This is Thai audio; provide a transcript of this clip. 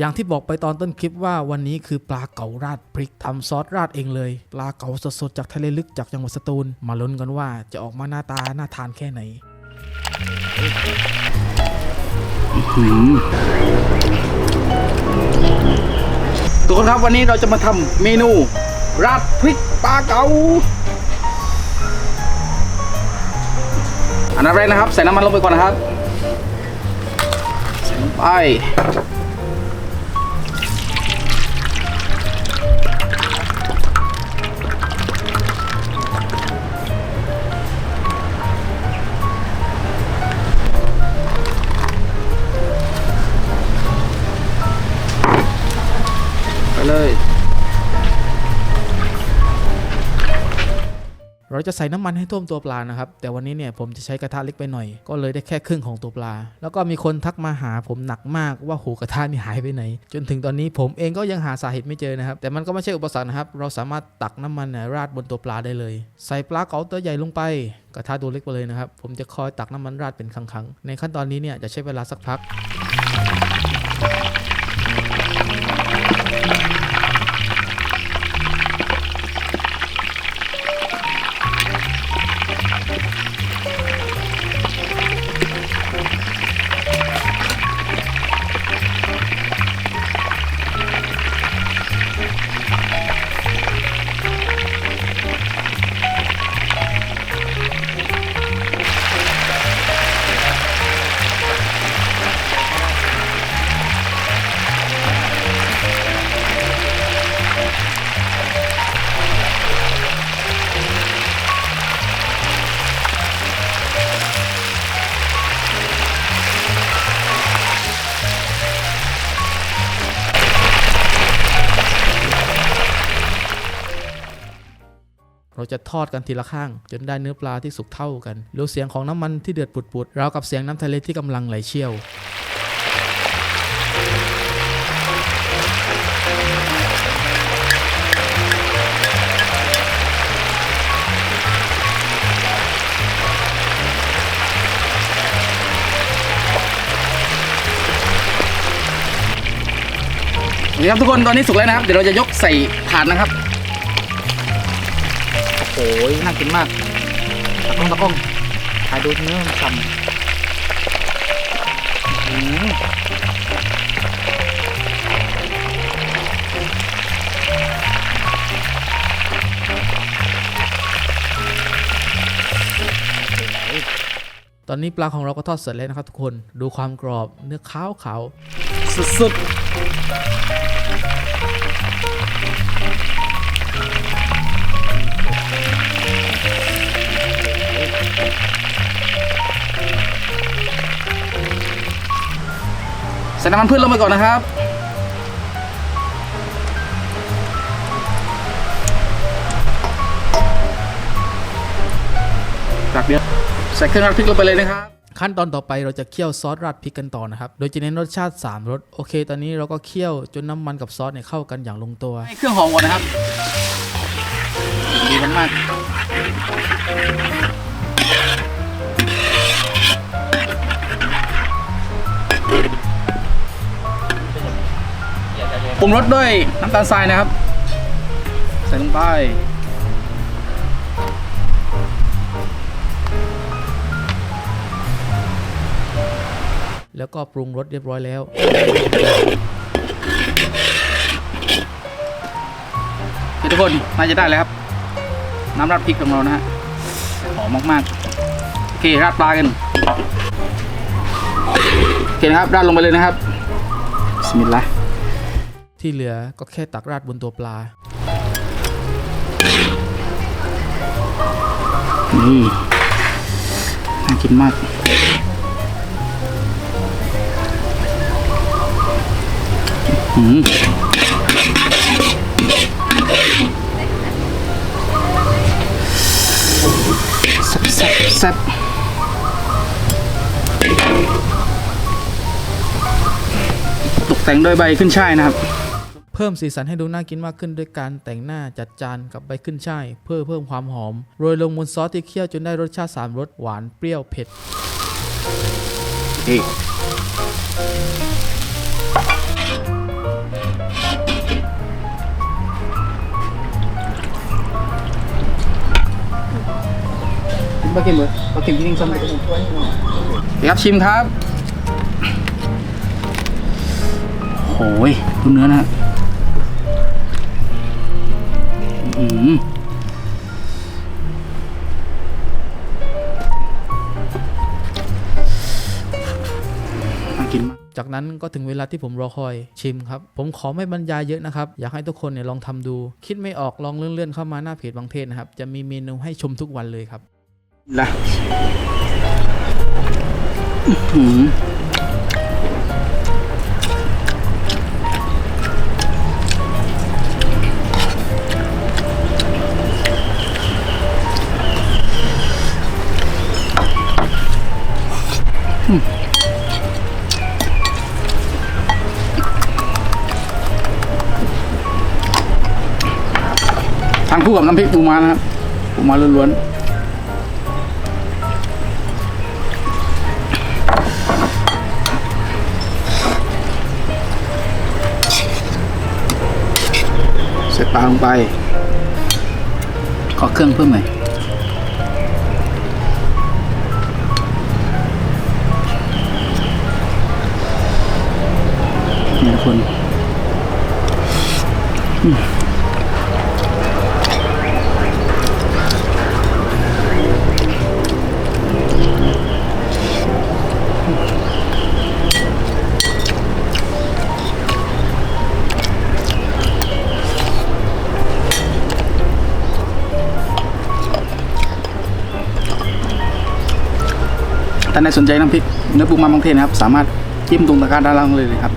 อย่างที่บอกไปตอนต้นคลิปว่าวันนี้คือปลาเก๋าราดพริกทำซอสราดเองเลย ปลาเก๋าสดๆจากทะเลลึกจากจังหวัดสตูล มาลุ้นกันว่าจะออกมาหน้าตาน่าทานแค่ไหนทุกคนครับวันนี้เราจะมาทำเมนู ราดพริกปลาเก๋าอันดับแรกนะครับ ใส่น้ำมันลงไปก่อนนะครับ ใส่ลงไป เราจะใส่น้ำมันให้ท่วมตัวปลานะครับ แต่วันนี้เนี่ยผมจะใช้กระทะเล็กไปหน่อย ก็เลยได้แค่ครึ่งของตัวปลา แล้วก็มีคนทักมาหาผมหนักมากว่าหูกระทะนี่หายไปไหน จนถึงตอนนี้ผมเองก็ยังหาสาเหตุไม่เจอนะครับ แต่มันก็ไม่ใช่อุปสรรคนะครับ เราสามารถตักน้ำมันราดบนตัวปลาได้เลย ใส่ปลาเก๋าตัวใหญ่ลงไป กระทะตัวเล็กไปเลยนะครับ ผมจะคอยตักน้ำมันราดเป็นครั้งๆ ในขั้นตอนนี้เนี่ยจะใช้เวลาสักพัก เราจะทอดกันทีละข้าง จนได้เนื้อปลาที่สุกเท่ากันรู้เสียงของน้ำมันที่เดือดปุดๆราวกับเสียงน้ำทะเลที่กำลังไหลเชี่ยวนี่ครับทุกคนตอนนี้สุกแล้วนะครับ เดี๋ยวเราจะยกใส่ถาดนะครับ หน่ากินมากตะกล้องตะกล้องถ่ายดูเนื้อมันฉ่ำอืมโอ้โหตอนนี้ปลาของเราก็ทอดเสร็จแล้วนะครับทุกคนดูความกรอบเนื้อขาวขาวสุดๆ ส่น้ำมันพืชลงไปก่อนนะครับ จากเดียวใส่เครื่องราดพริกลงไปเลยนะครับๆขั้นตอนต่อไปเราจะเคี่ยวซอสราดพริกกันต่อนะครับ โดยจะเน้นรสชาติ 3รส โอเค ตอนนี้เราก็เคี่ยวจนน้ำมันกับซอสเนี่ยเข้ากันอย่างลงตัว ให้เครื่องหอมก่อนนะครับ ดีมาก ปรุงรสด้วยน้ำตาลทรายนะครับ ใส่ลงไปแล้วก็ปรุงรสเรียบร้อยแล้ว ทุกคนน่าจะได้แล้วครับ น้ำราดพริกของเรานะฮะหอมมากๆ โอเค ราดปลากัน โอเคนะครับ ราดลงไปเลยนะครับ สมิลลา ที่เหลือก็แค่ตักราดบนตัวปลา นี่น่ากินมาก อืมแซ่บแซ่บแซ่บตกแต่งด้วยใบขึ้นช่ายนะครับ พิ่มสีสันให้ดูน่ากินมากขึ้นด้วยการแต่งหน้าจัดจานกับใบขึ้นช่ายเพื่อเพิ่มความหอม โรยลงบนซอสที่เคี่ยวจนได้รสชาติ 3รสหวานเปรี้ยวเผ็ดนี่ปลาเค็มเลยปลาเค็มที่นิ่งสมัยเดี๋ยวครับชิมครับโอ้ยคุณเนื้อนะ อืมน่ากินมาก จากนั้นก็ถึงเวลาที่ผมรอคอยชิมครับ ผมขอไม่บรรยายเยอะนะครับ อยากให้ทุกคนเนี่ยลองทำดู คิดไม่ออกลองเลื่อนๆเข้ามาหน้าเพจบางเทศนะครับ จะมีเมนูให้ชมทุกวันเลยครับละอื้อหืออื คู่กับน้ำพริกปูม้านะครับปูม้าล้วนๆใส่ปลาลงไป ขอเครื่องเพิ่มหน่อยนี่ทุกคนอืม ท่านใดสนใจน้ำพริกเนื้อปูม้าบางเทนนะครับ สามารถจิ้มตรงตะกร้าด้านล่างเลยเลยครับ